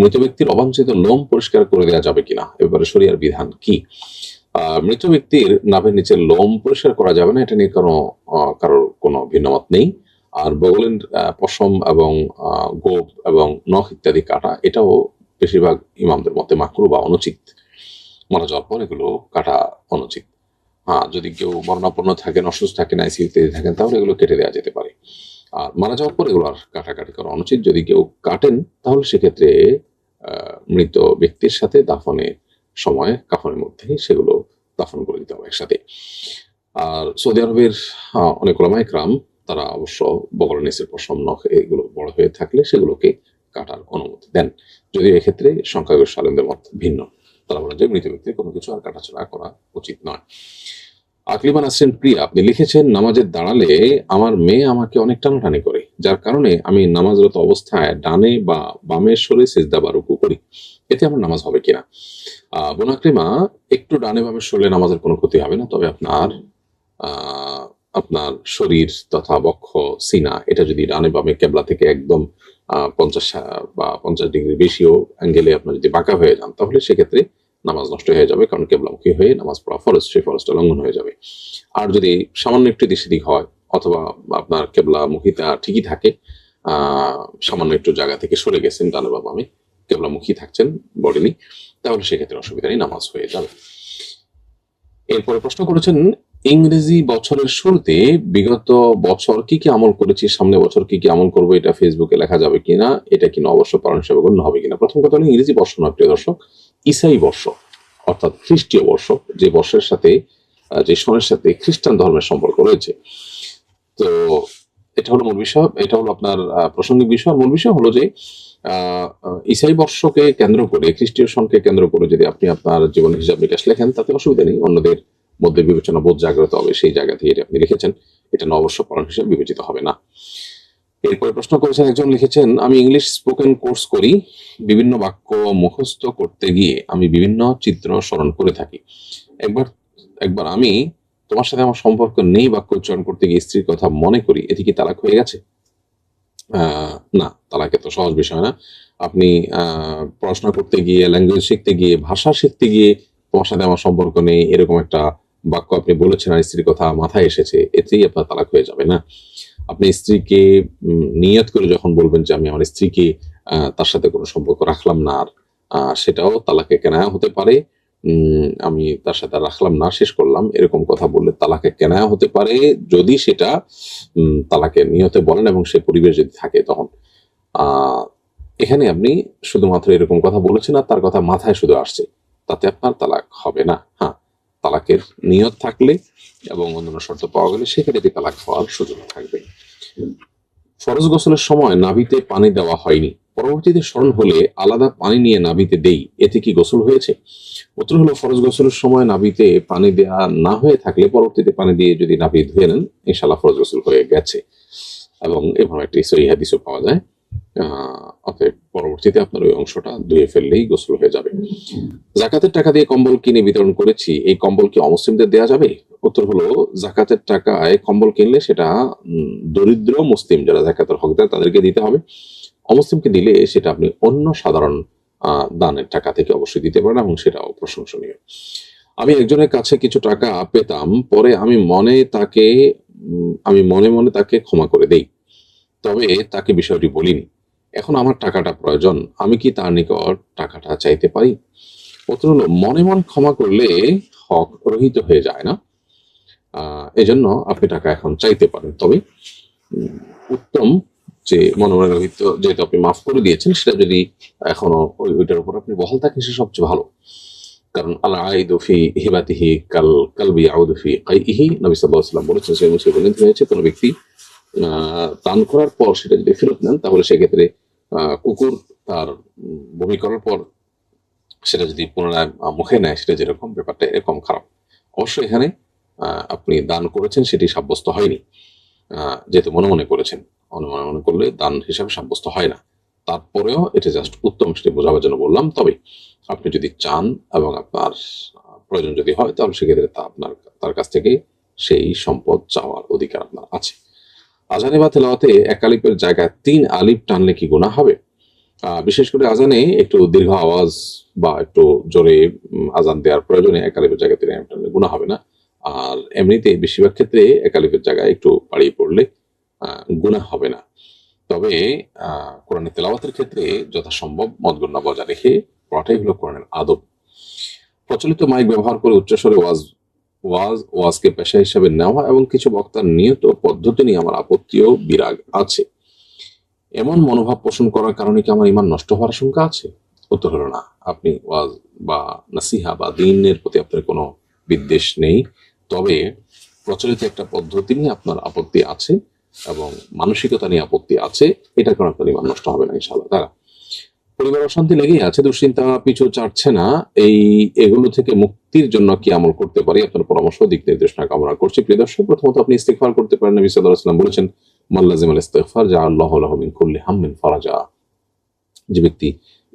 মৃত ব্যক্তির অবাঞ্ছিত লোম পরিষ্কার করে দেওয়া যাবে কিনা? এবারে শরিয়ার বিধান কি? মৃত ব্যক্তির নাভের নিচে লোম পরিষ্কার করা যাবে না, এটা নিয়ে কোনো কারোর কোনো ভিন্নমত নেই। আর বগলের পশম এবং গোপ এবং নখ ইত্যাদি কাটা, এটাও বেশিরভাগ ইমামদের মতে মাকরু বা অনুচিত। মারা যাওয়ার পর এগুলো কাটা অনুচিত। হ্যাঁ যদি কেউ মরণাপন্ন থাকেন, অসুস্থ থাকেন আইসিইউতে থাকেন, তাহলে এগুলো কেটে দেওয়া যেতে পারে। আর মারা যাওয়ার পর এগুলো আর কাটাকাটি করা অনুচিত। যদি কেউ কাটেন, তাহলে সেক্ষেত্রে মৃত ব্যক্তির সাথে দাফনের সময়, কাফনের মধ্যে সেগুলো দাফন করে দিতে হবে একসাথে। আর সৌদি আরবের অনেক ওলামায় ক্রাম তারা অবশ্য বগল নিচের পশম নখ এগুলো বড় হয়ে থাকলে সেগুলোকে কাটার অনুমতি দেন। যদিও এক্ষেত্রে সংখ্যাগরিষ্ঠ আলেমদের মত ভিন্ন। তারা বলেন যে মৃত ব্যক্তির কোনো কিছু আর কাটাছড়া করা উচিত নয়। আকলিমান আসছেন প্রিয়া আপনি লিখেছেন নামাজে দাঁড়ালে আমার মেয়ে আমাকে অনেক টানাটানি করে যার কারণে আমি নামাজরত অবস্থায় ডানে বা বামে সরে সেজদা বা রুকু করি। এতে আমার নামাজ হবে কিনা? বোন আকলিমা একটু ডানে বামে সরলে নামাজের কোনো ক্ষতি হবে না তবে আপনার আপনার শরীর তথা বক্ষ সিনা এটা যদি ডানে বামে কেবলা থেকে একদম আহ, পঞ্চাশ বা পঞ্চাশ ডিগ্রি বেশিও অ্যাঙ্গেলে আপনার যদি বাঁকা হয়ে যান তাহলে সেক্ষেত্রে নামাজ নষ্ট হয়ে যাবে, কারণ কেবলামুখী হয়ে নামাজ পড়া ফরজ, সেই ফরজটা লঙ্ঘন হয়ে যাবে। আর যদি সামান্য একটু দিক হয়, অথবা আপনার কেবলামুখীতা ঠিকই থাকে সামান্য একটু জায়গা থেকে সরে গেছেন, ডানে বা বামে কেবলামুখী থাকছেন বডিলি তাহলে সেক্ষেত্রে অসুবিধা নেই, নামাজ হয়ে যাবে। এরপরে প্রশ্ন করেছেন, ইংরেজি বছরের শুরুতে বিগত বছর কি কি আমল করেছি সামনে বছর কি কি আমল করব, এটা ফেসবুকে লেখা যাবে কিনা, এটা কিনা অবশ্য পালন হিসেবে গণ্য হবে কিনা? প্রথম কথা হলো ইংরেজি বর্ষ নয়, প্রিয় দর্শক। ইসাই বর্ষ, অর্থাৎ খ্রিস্টীয় বর্ষ, যে বর্ষের সাথে যে সনের সাথে খ্রিস্টান ধর্মের সম্পর্ক রয়েছে। তো এটা হলো মূল বিষয়, এটা হলো আপনার প্রাসঙ্গিক বিষয়। মূল বিষয় হলো যে ইসাই বর্ষকে কেন্দ্র করে, খ্রিস্টীয় সনকে কেন্দ্র করে যদি আপনি আপনার জীবনের হিসাব নিকাশ লেখেন, তাতে অসুবিধা নেই। অন্যদের মধ্যে বিবেচনা বোধ জাগ্রত হবে, সেই জায়গা থেকে আপনি লিখেছেন। এটা নববর্ষ পালন হিসেবে বিবেচিত হবে না। এরপরে প্রশ্ন করেছেন, একজন লিখেছেন, আমি ইংলিশ স্পোকেন কোর্স করি, বিভিন্ন বাক্য মুখস্থ করতে গিয়ে আমি বিভিন্ন চিত্র স্মরণ করে থাকি। একবার একবার আমি তোমার সাথে আমার সম্পর্ক নেই, বাক্য উচ্চারণ করতে গিয়ে স্ত্রীর কথা মনে করি এটি কি তালাক হয়ে গেছে? না তালাক এত সহজ বিষয় না। আপনি পড়াশোনা করতে গিয়ে ল্যাঙ্গুয়েজ শিখতে গিয়ে, ভাষা শিখতে গিয়ে তোমার সাথে আমার সম্পর্ক নেই, এরকম একটা বাক্য আপনি বলেছেন আর স্ত্রীর কথা মাথায় এসেছে, এতেই আপনার তালাক হয়ে যাবে, না? আপনি স্ত্রীকে নিয়ত করে যখন বলবেন যে আমি আমার স্ত্রীকে তার সাথে কোনো সম্পর্ক রাখলাম না আর সেটাও তালাকে কেনায়া হতে পারে আমি তার সাথে রাখলাম না, শেষ করলাম, এরকম কথা বললে তালাকে কেনায়া হতে পারে, যদি সেটা তালাকে নিয়তে বলেন এবং সে পরিবেশ যদি থাকে তখন। এখানে আপনি শুধুমাত্র এরকম কথা বলেছেন আর তার কথা মাথায় শুধু আসছে, তাতে আপনার তালাক হবে না হ্যাঁ। তালাকের নিয়ত থাকলে এবং অন্যান্য শর্ত পাওয়া গেলে সেক্ষেত্রে তালাক হওয়ার সুযোগ থাকবে। ফরজ গোসলের সময় নাভিতে পানি দেওয়া হয়নি। পরবর্তীতে স্মরণ হলে আলাদা পানি নিয়ে নাভিতে দেই। এতে কি গোসল হয়েছে? উত্তর হলো, ফরজ গোসলের সময় নাভিতে পানি দেওয়া না হয়ে থাকলে পরবর্তীতে পানি দিয়ে যদি নাভি ধুয়ে নেন ইনশাল্লাহ ফরজ গোসল হয়ে গেছে। এবং এভাবে একটি সহি হাদিসও পাওয়া যায়। অতএব পরবর্তীতে আপনার ওই অংশটা ধুয়ে ফেললেই গোসল হয়ে যাবে। জাকাতের টাকা দিয়ে কম্বল কিনে বিতরণ করেছি, এই কম্বল কি অমুসলিমদের দেওয়া যাবে? উত্তর হলো, জাকাতের টাকায় কম্বল কিনলে সেটা দরিদ্র মুসলিম যারা জাকাতের হকদার, তাদেরকে দিতে হবে। অমুসলিমকে দিলে সেটা আপনি অন্য সাধারণ দানের টাকা থেকে অবশ্যই দিতে পারেন এবং সেটাও প্রশংসনীয়। আমি একজনের কাছে কিছু টাকা পেতাম, পরে আমি মনে তাকে আমি মনে মনে তাকে ক্ষমা করে দেই। তবে তাকে বিষয়টি বলিনি। এখন আমার টাকাটা প্রয়োজন, আমি কি তার নিকট টাকাটা চাইতে পারি? হলো মনে মনে ক্ষমা করলে হক রহিত হয়ে যায় না। এজন্য আপনি টাকা এখন চাইতে পারেন। তবে উত্তম যে মনে মনে রহিত যেহেতু আপনি মাফ করে দিয়েছেন, সেটা যদি এখনও ওই ওইটার উপর আপনি বহাল থাকেন, সে সবচেয়ে ভালো। কারণ আল্লাহ আইদুফি হিবাতিহি কাল কালবি আউদুফি কাইহি নবী সাল্লাহ সাল্লাম বলেছেন সেই মুসলিম বর্ণিত হয়েছে কোনো ব্যক্তি দান করার পর সেটা যদি ফেরত নেন, তাহলে সেক্ষেত্রে কুকুর তার বমি করার পর সেটা যদি পুনরায় মুখে নেয়, সেটা যেরকম, ব্যাপারটা এরকম খারাপ। অবশ্যই এখানে আপনি দান করেছেন, সেটি সাব্যস্ত হয়নি। যেহেতু মনে মনে করেছেন, মনে মনে মনে করলে দান হিসাবে সাব্যস্ত হয় না। তারপরেও এটা জাস্ট উত্তম, সেটি বোঝাবার জন্য বললাম। তবে আপনি যদি চান এবং আপনার প্রয়োজন যদি হয়, তাহলে সেক্ষেত্রে তা আপনার, তার কাছ থেকে সেই সম্পদ চাওয়ার অধিকার আপনার আছে। আজানে বা তেলাওয়াতে এক আলিফের জায়গায় তিন আলিফ টানলে কি গুণা হবে? বিশেষ করে আজানে একটু দীর্ঘ আওয়াজ বা একটু জোরে আজান দেওয়ার প্রয়োজনে একালিফের জায়গাতে গুণা হবে না। আর এমনিতে বেশিরভাগ ক্ষেত্রে একালিফের জায়গায় একটু বাড়িয়ে পড়লে গুণা হবে না। তবে কোরআনের তেলাওয়াতের ক্ষেত্রে যথাসম্ভব মদগণ্য বজায় রেখে পড়াটাই হলো কোরআনের আদব। প্রচলিত মাইক ব্যবহার করে উচ্চস্বরে ওয়াজ ওয়াজ, ওয়াজকে পেশা হিসেবে নেওয়া এবং কিছু বক্তার নিয়ত পদ্ধতি নিয়ে আমার আপত্তি ও বিরাগ আছে। এমন মনোভাব পোষণ করার কারণে কি আমার ইমান নষ্ট হওয়ার আশঙ্কা আছে? উত্তর হলো না। আপনি ওয়াজ বা নাসিহা বা দিনের প্রতি আপনার কোনো বিদ্বেষ নেই। তবে প্রচলিত একটা পদ্ধতি নিয়ে আপনার আপত্তি আছে এবং মানসিকতা নিয়ে আপত্তি আছে। এটা কারণে আপনার ইমান নষ্ট হবে না, ইনশাআল্লাহ। তারা পরিবার অশান্তি লেগেই আছে, দুশ্চিন্তা পিছু চাটছে না। এই এগুলো থেকে মুক্তির জন্য কি আমল করতে পারি? আপনার পরামর্শ, দিক নির্দেশনা, কামনা করছি। প্রিয় দর্শক, প্রথমত আপনি ইস্তেগফার করতে পারেন নবী সাল্লাল্লাহু আলাইহি ওয়াসাল্লাম বলেছেন মাল্লাজিম আল ইস্তেগফার যা আল্লাহ লাহু মিন কুল্লি হাম্মিন ফারাজা। যে ব্যক্তি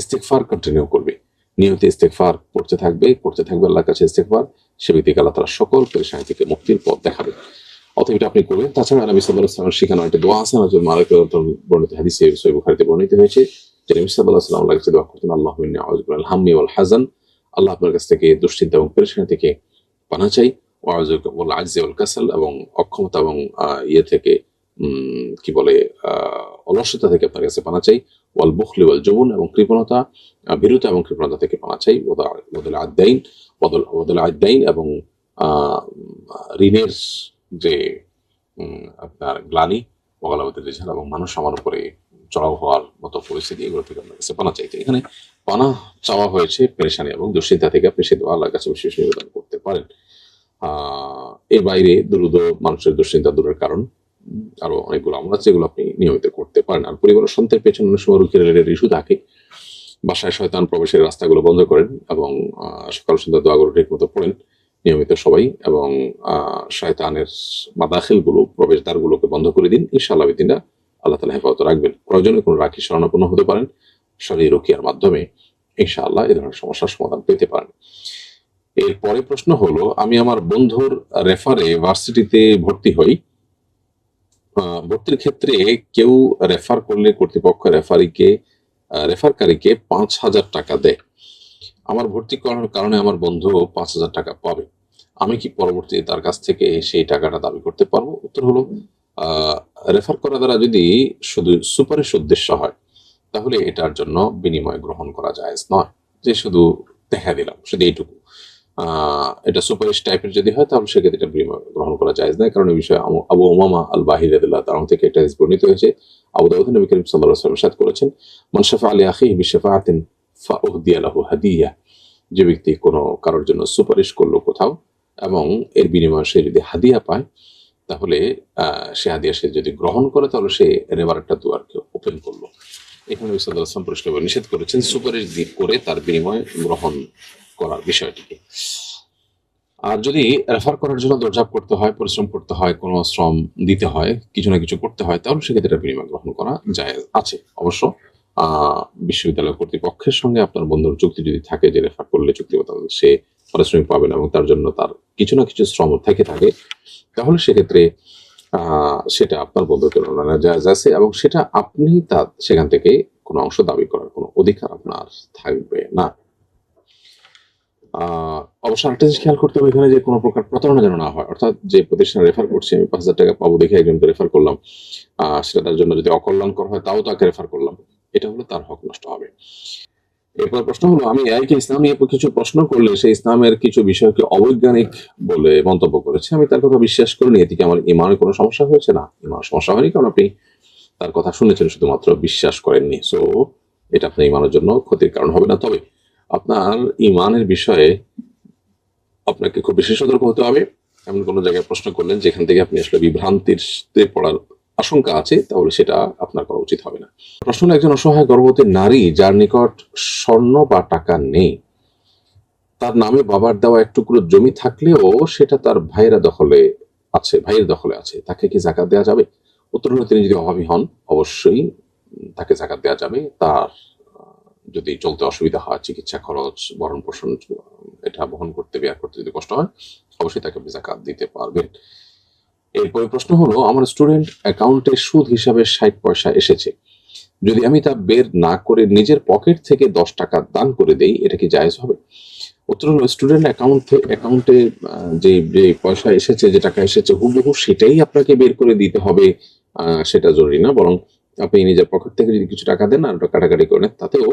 ইস্তেগফার কন্টিনিউ করবে নিয়মিত ইস্তেগফার করতে থাকবে করতে থাকবে আল্লাহর কাছে ইস্তেগফার, সে ব্যক্তিকে আল্লাহ তাআলা সকল পেরেশানি থেকে মুক্তির পথ দেখাবে। অতএব এটা আপনি করবেন। তাছাড়া নবী সাল্লাল্লাহু আলাইহি ওয়াসাল্লামের শেখানো একটা দোয়া বর্ণিত হাদিসে বুখারীতে বর্ণিত হয়েছে যে নবী সাল্লাল্লাহু আলাইহি ওয়াসাল্লাম কাছে দোয়া করতেন, আল্লাহু আউযু হাম্মি ওয়াল হাজান আল্লাহ আপনার কাছ থেকে দুশ্চিন্তা এবং পেরেশানি থেকে পানা চাই। ওয়াজু ওয়াল আজজি ওয়াল কাসাল এবং অক্ষমতা এবং ইয়ে থেকে কি বলে অলসতা থেকে আপনার কাছে পানা চাই। ওয়াল বুখলি ওয়াল জবুন এবং কৃপণতা ভীরুতা এবং কৃপণতা থেকে পানা চাই। ওদল আদাইন বদল বদল আদাইন এবং ঋণের যে আপনার গ্লানি মগালাবতের রেজাল এবং মানুষ আমার উপরে চড়াও হওয়ার মতো পরিস্থিতি এগুলো থেকে আপনার কাছে পানা চাইতে। এখানে পানা চাওয়া হয়েছে পেরেশানি এবং দুশ্চিন্তা থেকে আপনি সে আল্লাহর কাছে বিশেষ নিবেদন করতে পারেন। এর বাইরে দ্রুত মানুষের দুশ্চিন্তা দূরের কারণ, আরও অনেকগুলো আমরা আছে যেগুলো আপনি নিয়মিত করতে পারেন। আর পরিবারের সন্তানের পেছনে অনেক সময় রুখে রেলের ইস্যু থাকে। বাসায় শয়তান প্রবেশের রাস্তাগুলো বন্ধ করেন এবং সকাল সন্ধ্যা দোয়াগুলো ঠিক মতো পড়েন নিয়মিত সবাই এবং শয়তানের মাদাখিলগুলো, প্রবেশদ্বারগুলোকে বন্ধ করে দিন। ইনশাআল্লাহ দিনটা আল্লাহ তালা হেফাজত রাখবেন। প্রয়োজনে কোনো রাখি শরণাপন্ন হতে পারেন। শরীর রুকিয়ার মাধ্যমে ইনশাআল্লাহ এই ধরনের সমস্যার সমাধান পেতে পারেন। এরপরে প্রশ্ন হলো, আমি আমার বন্ধুর রেফারে ভার্সিটিতে ভর্তি হই। ভর্তির ক্ষেত্রে কেউ রেফার করলে কর্তৃপক্ষ রেফারিকে রেফারকারীকে পাঁচ হাজার টাকা দেয়। আমার ভর্তি করানোর কারণে আমার বন্ধু পাঁচ হাজার টাকা পাবে। আমি কি পরবর্তীতে তার কাছ থেকে সেই টাকাটা দাবি করতে পারব? উত্তর হলো রেফার করা দ্বারা যদি শুধু সুপারিশ উদ্দেশ্য হয়, তাহলে এটার জন্য বিনিময় গ্রহণ করা যায় নয়। যে শুধু দেখা দিলাম, শুধু এইটুকু। এটা সুপারিশ টাইপের যদি হয়, তাহলে সেক্ষেত্রে এটা বিনিময় গ্রহণ করা যায় না কারণ এই বিষয়ে আবু ওমামা আল বাহির তার থেকে হাদিস বর্ণিত হয়েছে। আবু দাউদ নবী করিম সাল্লাল্লাহু আলাইহি ওয়াসাল্লাম সাদ করেছেন, মান শাফা আলী আখিহি বিশাফাআতিন ফাউহদিয়া লাহু হাদিয়া। যে ব্যক্তি কোনো কারোর জন্য সুপারিশ করল কোথাও, এবং এর বিনিময়ে সে যদি হাদিয়া পায় তাহলে সে হাদিয়া সে যদি গ্রহণ করে, তাহলে সে এবার একটা দুয়ারকে ওপেন করল। এখানে বিসাদুল আসলাম পরিষ্কার নিষেধ করেছেন, সুপারিশ দি- করে তার বিনিময় গ্রহণ করার বিষয়টিকে। আর যদি রেফার করার জন্য দরজাপ করতে হয়, পরিশ্রম করতে হয়, কোনো শ্রম দিতে হয়, কিছু না কিছু করতে হয়, তাহলে সেক্ষেত্রে বিনিময় গ্রহণ করা যায় আছে। অবশ্য বিশ্ববিদ্যালয় কর্তৃপক্ষের সঙ্গে আপনার বন্ধুর চুক্তি যদি থাকে যে রেফার করলে চুক্তি তাহলে সে পারিশ্রমিক পাবেন এবং তার জন্য তার কিছু না কিছু শ্রম থেকে থাকে, তাহলে সেক্ষেত্রে সেটা আপনার বন্ধুকে জায়গা আছে এবং সেটা আপনি তার সেখান থেকে কোনো অংশ দাবি করার কোনো অধিকার আপনার থাকবে না। অবশ্য আরেকটা জিনিস খেয়াল করতে হবে, এখানে যে কোনো প্রকার প্রতারণা যেন না হয়, অর্থাৎ যে প্রতিষ্ঠানে রেফার করছি, আমি পাঁচ হাজার টাকা পাবো দেখে একজনকে রেফার করলাম সেটা তার জন্য যদি অকল্যাণকর হয়, তাও তাকে রেফার করলাম, এটা হলো তার হক নষ্ট হবে। এরপর প্রশ্ন হলো, আমি এআইকে ইসলাম নিয়ে কিছু প্রশ্ন করলে সেই ইসলামের কিছু বিষয়কে অবৈজ্ঞানিক বলে মন্তব্য করেছে। আমি তার কথা বিশ্বাস করিনি। এতে কি আমার ইমানের কোনো সমস্যা হয়েছে? না, ইমানের সমস্যা হয়নি, কারণ আপনি তার কথা শুনেছেন, শুধুমাত্র বিশ্বাস করেননি। সো এটা আপনার ইমানের জন্য ক্ষতির কারণ হবে না। তবে আপনার ইমানের বিষয়ে আপনাকে খুব বেশি সতর্ক হতে হবে। এমন কোনো জায়গায় প্রশ্ন করলেন যেখান থেকে আপনি আসলে বিভ্রান্তিতে পড়ার আশঙ্কা আছে, তাহলে সেটা আপনার করা উচিত হবে না। প্রশ্ন, একজন অসহায় গর্ভবতী নারী যার নিকট স্বর্ণ বা টাকা নেই, তার নামে বাবার দেওয়া এক টুকরো জমি থাকলেও সেটা তার ভাইয়েরা দখলে আছে, ভাইয়ের দখলে আছে, তাকে কি জাকাত দেওয়া যাবে? উত্তর হলো, তিনি যদি অভাবী হন, অবশ্যই তাকে জাকাত দেওয়া যাবে। তার, যদি চলতে অসুবিধা হয়, চিকিৎসা খরচ ভরণ পোষণ এটা বহন করতে ব্যয় করতে যদি কষ্ট হয়, অবশ্যই তাকে আপনি জাকাত দিতে পারবেন। এরপরে প্রশ্ন হলো, আমার স্টুডেন্ট অ্যাকাউন্টে সুদ হিসাবে ষাট পয়সা এসেছে। যদি আমি তা বের না করে নিজের পকেট থেকে দশ টাকা দান করে দেই, এটা কি জায়েজ হবে? উত্তর হলো স্টুডেন্ট অ্যাকাউন্ট অ্যাকাউন্টে যে যে পয়সা এসেছে, যে টাকা এসেছে, হুবহু সেটাই আপনাকে বের করে দিতে হবে। সেটা জরুরি না, বরং আপনি নিজের পকেট থেকে যদি কিছু টাকা দেন, আর ওটা কাটাকাটি করেন, তাতেও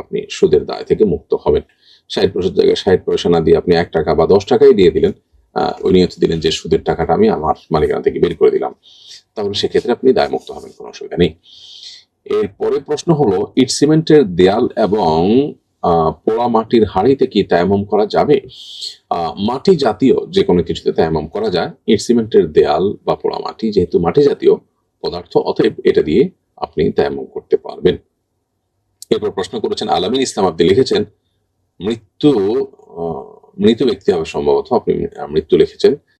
আপনি সুদের দায় থেকে মুক্ত হবেন। ষাট পয়সার জায়গায় ষাট পয়সা না দিয়ে আপনি এক টাকা বা দশ টাকাই দিয়ে দিলেন। নিয়ত দিলেন যে সুদের টাকাটা আমি আমার মালিকানা থেকে বের করে দিলাম। তাহলে সেক্ষেত্রে আপনি দায়মুক্ত হবেন, কোনো অসুবিধা নেই। এরপরে প্রশ্ন হলো, ইট সিমেন্টের দেয়াল এবং পোড়া মাটির হাঁড়িতে কি তায়ামম করা যাবে? মাটি জাতীয়, যে কোনো কিছুতে তায়ামম করা যায়। ইট সিমেন্টের দেয়াল বা পোড়া মাটি যেহেতু মাটি জাতীয় পদার্থ, অতএব এটা দিয়ে আপনি তায়ামম করতে পারবেন। এরপর প্রশ্ন করেছেন, আলামিন ইসলাম আপনি লিখেছেন, মৃত্যু মৃত ব্যক্তি হবে সম্ভবত। আপনি মৃত্যু লিখেছেন।